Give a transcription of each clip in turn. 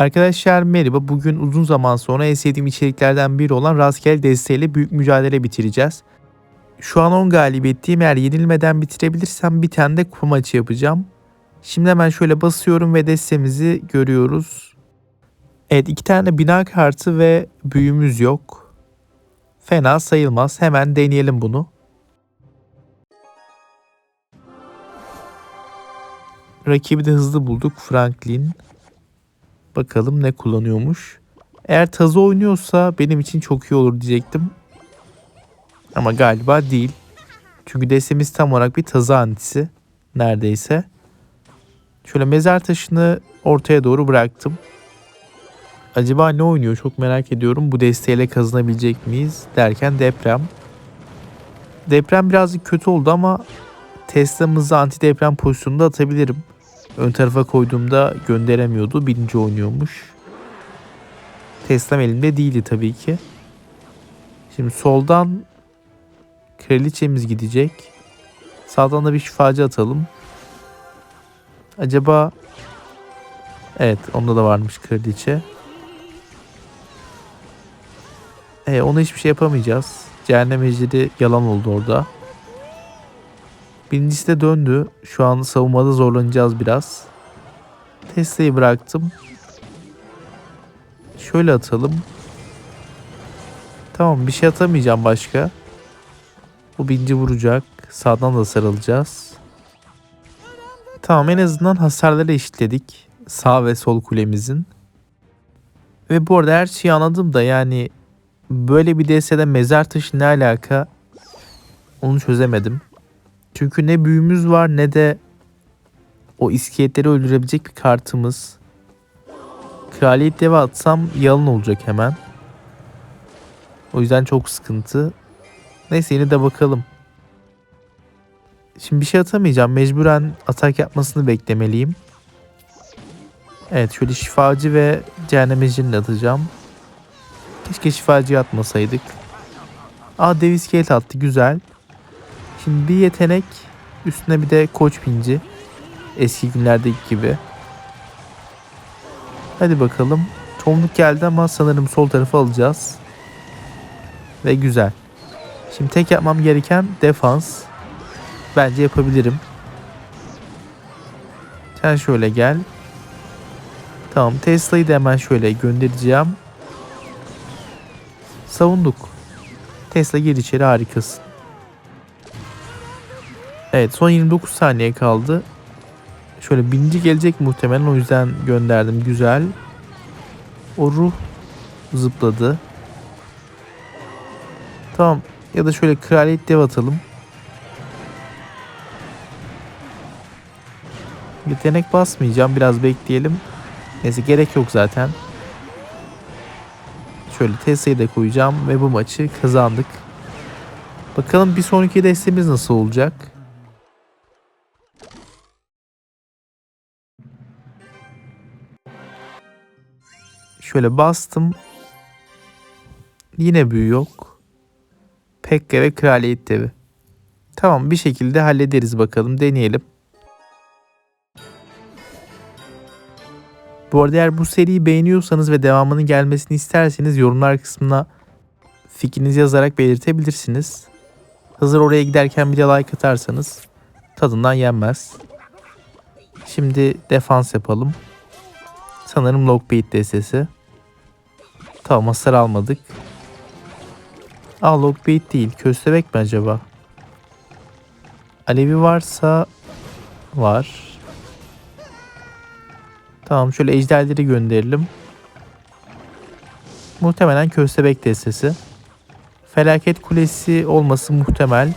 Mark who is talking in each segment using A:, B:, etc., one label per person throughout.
A: Arkadaşlar merhaba. Bugün uzun zaman sonra en sevdiğim içeriklerden biri olan rastgele desteğiyle büyük mücadele bitireceğiz. Şu an 10 galibiyetteyim. Eğer yenilmeden bitirebilirsem bir tane de kupa maçı yapacağım. Şimdi hemen şöyle basıyorum ve destemizi görüyoruz. Evet iki tane bina kartı ve büyümüz yok. Fena sayılmaz. Hemen deneyelim bunu. Rakibi de hızlı bulduk. Franklin. Bakalım ne kullanıyormuş. Eğer tazı oynuyorsa benim için çok iyi olur diyecektim. Ama galiba değil. Çünkü destemiz tam olarak bir tazı antisi. Neredeyse. Şöyle mezar taşını ortaya doğru bıraktım. Acaba ne oynuyor çok merak ediyorum. Bu desteğiyle kazanabilecek miyiz derken deprem. Deprem birazcık kötü oldu ama Tesla'mızı anti deprem pozisyonunda atabilirim. Ön tarafa koyduğumda gönderemiyordu. Birinci oynuyormuş. Tesla'm elimde değildi tabii ki. Şimdi soldan kraliçemiz gidecek. Sağdan da bir şifacı atalım. Acaba Evet onda da varmış kraliçe. E, ona hiçbir şey yapamayacağız. Cehennem ejderi yalan oldu orada. Birincisi de döndü. Şu an savunmada zorlanacağız biraz. Tesla'yı bıraktım. Şöyle atalım. Tamam bir şey atamayacağım başka. Bu binci vuracak. Sağdan da sarılacağız. Tamam en azından hasarları eşitledik. Sağ ve sol kulemizin. Ve bu arada her şeyi anladım da yani böyle bir DS'de mezar taşı ne alaka onu çözemedim. Çünkü ne büyümüz var ne de o iskeletleri öldürebilecek bir kartımız. Kraliyet deve atsam yalan olacak hemen. O yüzden çok sıkıntı. Neyse yine de bakalım. Şimdi bir şey atamayacağım. Mecburen atak yapmasını beklemeliyim. Evet şöyle şifacı ve cehennem ejderini atacağım. Keşke şifacıyı atmasaydık. Aa dev iskelet attı güzel. Şimdi bir yetenek üstüne bir de koç pinci. Eski günlerdeki gibi. Hadi bakalım. Tomluk geldi ama sanırım sol tarafı alacağız. Ve güzel. Şimdi tek yapmam gereken defans. Bence yapabilirim. Sen şöyle gel. Tamam Tesla'yı da hemen şöyle göndereceğim. Savunduk. Tesla gir içeri harikasın. Evet son 29 saniye kaldı. Şöyle birinci gelecek muhtemelen o yüzden gönderdim. Güzel. O ruh zıpladı. Tamam. Ya da şöyle kraliyet dev atalım. Yetenek basmayacağım. Biraz bekleyelim. Neyse gerek yok zaten. Şöyle Tesla'yı da koyacağım ve bu maçı kazandık. Bakalım bir sonraki desteğimiz nasıl olacak? Şöyle bastım. Yine büyü yok. Pekka ve kraliyet devi. Tamam bir şekilde hallederiz bakalım deneyelim. Bu arada eğer bu seriyi beğeniyorsanız ve devamının gelmesini isterseniz yorumlar kısmına fikrinizi yazarak belirtebilirsiniz. Hazır oraya giderken bir de like atarsanız tadından yenmez. Şimdi defans yapalım. Sanırım Lockbait destesi. Tamam hasar almadık. Aa Lockbait değil. Köstebek mi acaba? Alevi varsa var. Tamam şöyle ejderleri gönderelim. Muhtemelen köstebek destesi. Felaket kulesi olması muhtemel.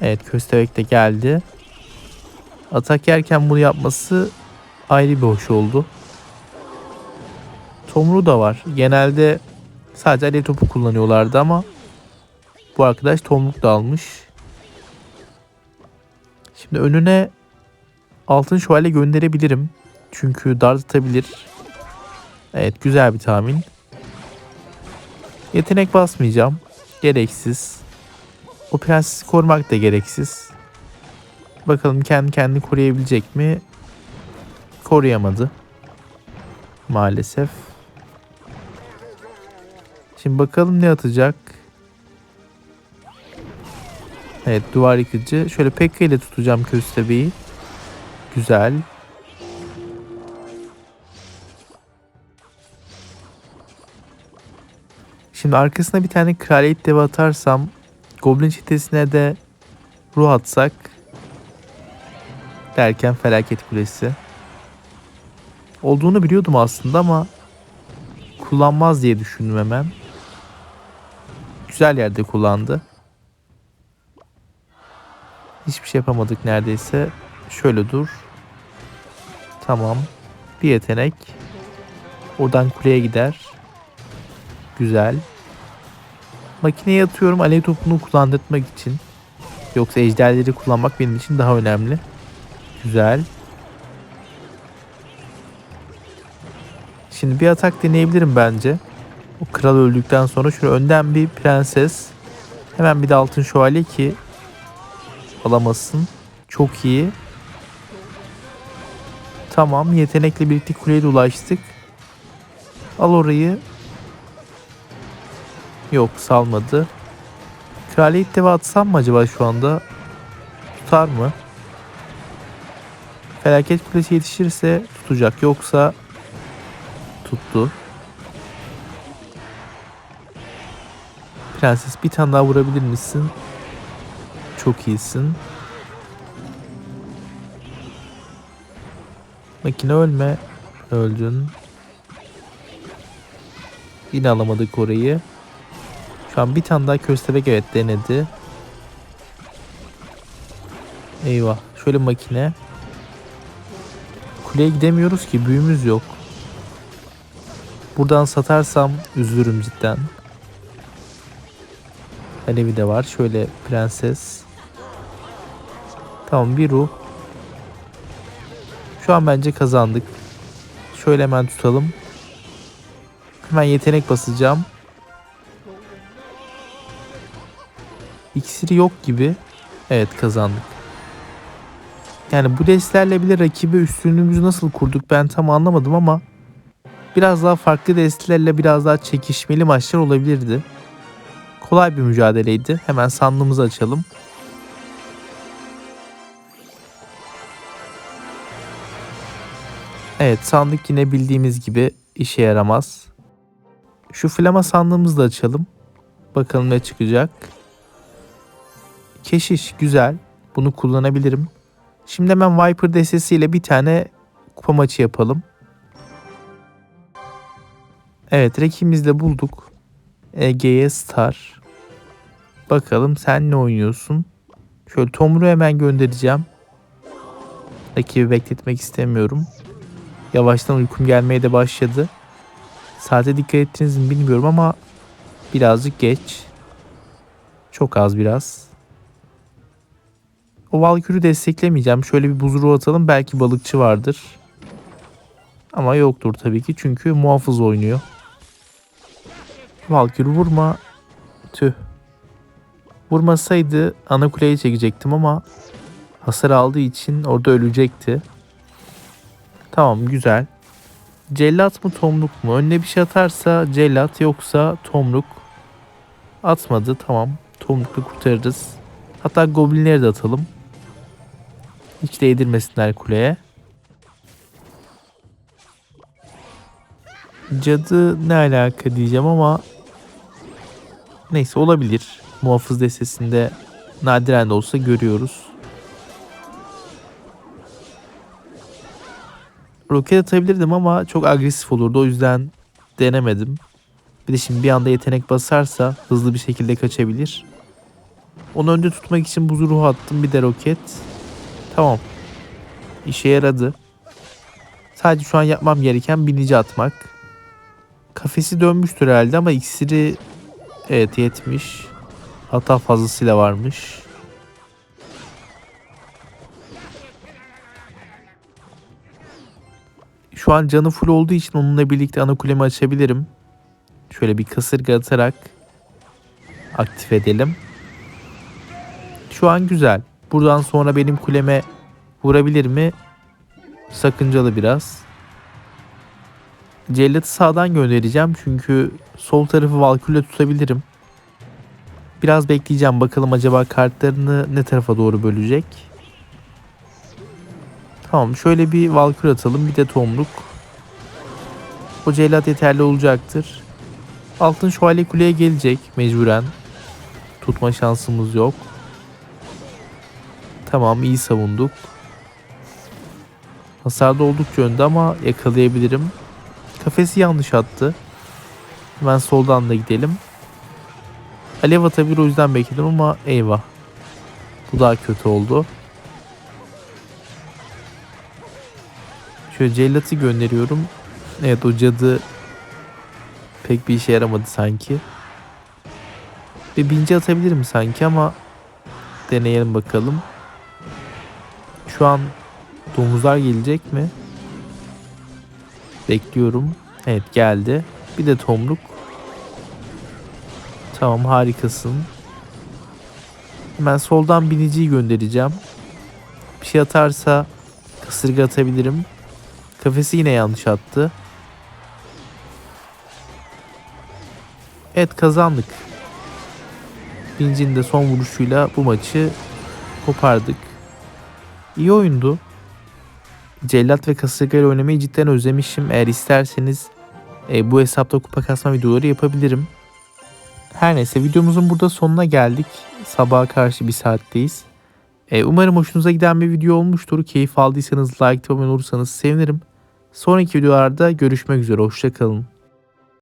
A: Evet köstebek de geldi. Atak yerken bunu yapması ayrı bir hoş oldu. Tomru da var. Genelde sadece alev topu kullanıyorlardı ama bu arkadaş tomruk da almış. Şimdi önüne altın şövalye gönderebilirim. Çünkü dartabilir. Evet güzel bir tahmin. Yetenek basmayacağım. Gereksiz. O prensesi korumak da gereksiz. Bakalım kendi kendini koruyabilecek mi? Koruyamadı. Maalesef. Şimdi bakalım ne atacak. Evet duvar yıkıcı. Şöyle Pekka ile tutacağım köstebeği. Güzel. Şimdi arkasına bir tane kraliyet devi atarsam Goblin çetesine de ruh atsak derken felaket kulesi. Olduğunu biliyordum aslında ama kullanmaz diye düşündüm hemen. Güzel yerde kullandı. Hiçbir şey yapamadık neredeyse. Şöyle dur. Tamam. Bir yetenek. Oradan kuleye gider. Güzel. Makineye atıyorum alev topunu kullandırmak için. Yoksa ejderleri kullanmak benim için daha önemli. Güzel. Şimdi bir atak deneyebilirim bence. O kral öldükten sonra şöyle önden bir prenses. Hemen bir de altın şövalye ki alamasın. Çok iyi. Tamam yetenekle birlikte kuleye de ulaştık. Al orayı. Yok salmadı. Kraliyet devi atsam mı acaba şu anda? Tutar mı? Felaket kulesi yetişirse tutacak. Yoksa tuttu. Prenses bir tane daha vurabilir misin? Çok iyisin. Makine ölme. Öldün. Yine alamadık orayı. Şu an bir tane daha köstebek evet denedi. Eyvah. Şöyle makine. Kuleye gidemiyoruz ki büyümüz yok. Buradan satarsam üzülürüm cidden. Alevi de var. Şöyle prenses. Tamam bir ruh. Şu an bence kazandık. Şöyle hemen tutalım. Hemen yetenek basacağım. İksiri yok gibi. Evet kazandık. Yani bu destlerle bile rakibe üstünlüğümüzü nasıl kurduk ben tam anlamadım ama biraz daha farklı destelerle biraz daha çekişmeli maçlar olabilirdi. Kolay bir mücadeleydi. Hemen sandığımızı açalım. Evet sandık yine bildiğimiz gibi işe yaramaz. Şu flama sandığımızı da açalım. Bakalım ne çıkacak. Keşiş güzel. Bunu kullanabilirim. Şimdi hemen Viper destesiyle bir tane kupa maçı yapalım. Evet rakibimizi de bulduk. EG'ye Star. Bakalım sen ne oynuyorsun? Şöyle Tomru hemen göndereceğim. Rakibi bekletmek istemiyorum. Yavaştan uykum gelmeye de başladı. Saate dikkat ettiniz mi bilmiyorum ama birazcık geç. Çok az biraz. O Valkür'ü desteklemeyeceğim. Şöyle bir buzuru atalım. Belki balıkçı vardır. Ama yoktur tabii ki. Çünkü muhafız oynuyor. Valkür vurma. Tüh. Vurmasaydı ana kuleye çekecektim ama hasar aldığı için orada ölecekti. Tamam güzel. Cellat mı tomruk mu? Önüne bir şey atarsa cellat yoksa tomruk. Atmadı tamam. Tomrukla kurtarırız. Hatta goblinleri de atalım. Hiç değdirmesinler kuleye. Cadı ne alaka diyeceğim ama neyse olabilir. Muhafız destesinde nadiren de olsa görüyoruz. Roket atabilirdim ama çok agresif olurdu. O yüzden denemedim. Bir de şimdi bir anda yetenek basarsa hızlı bir şekilde kaçabilir. Onu önde tutmak için buzu ruhu attım. Bir de roket. Tamam. İşe yaradı. Sadece şu an yapmam gereken binici atmak. Kafesi dönmüştür herhalde ama iksiri evet yetmiş. Hatta fazlasıyla varmış. Şu an canı full olduğu için onunla birlikte ana kulemi açabilirim. Şöyle bir kasırga atarak aktif edelim. Şu an güzel. Buradan sonra benim kuleme vurabilir mi? Sakıncalı biraz. Cellat'ı sağdan göndereceğim çünkü sol tarafı Valkyrie'yle tutabilirim. Biraz bekleyeceğim bakalım acaba kartlarını ne tarafa doğru bölecek. Tamam şöyle bir Valkyrie atalım bir de Tomruk. O cellat yeterli olacaktır. Altın şövalye kuleye gelecek mecburen. Tutma şansımız yok. Tamam iyi savunduk. Hasarda oldukça önde ama yakalayabilirim. Kafesi yanlış attı. Hemen soldan da gidelim. Alev atabilir o yüzden bekledim ama eyvah. Bu daha kötü oldu. Şöyle cellatı gönderiyorum. Evet o cadı pek bir işe yaramadı sanki. Bir binci atabilirim sanki ama deneyelim bakalım. Şu an domuzlar gelecek mi? Bekliyorum. Evet geldi. Bir de tomruk. Tamam harikasın. Hemen soldan biniciyi göndereceğim. Bir şey atarsa kasırga atabilirim. Kafesi yine yanlış attı. Evet kazandık. Binicinin de son vuruşuyla bu maçı kopardık. İyi oyundu. Cellat ve kasırga ile oynamayı cidden özlemişim. Eğer isterseniz e, bu hesapta kupa kasma videoları yapabilirim. Her neyse videomuzun burada sonuna geldik. Sabaha karşı bir saatteyiz. E, umarım hoşunuza giden bir video olmuştur. Keyif aldıysanız like ve olursanız sevinirim. Sonraki videolarda görüşmek üzere. Hoşçakalın.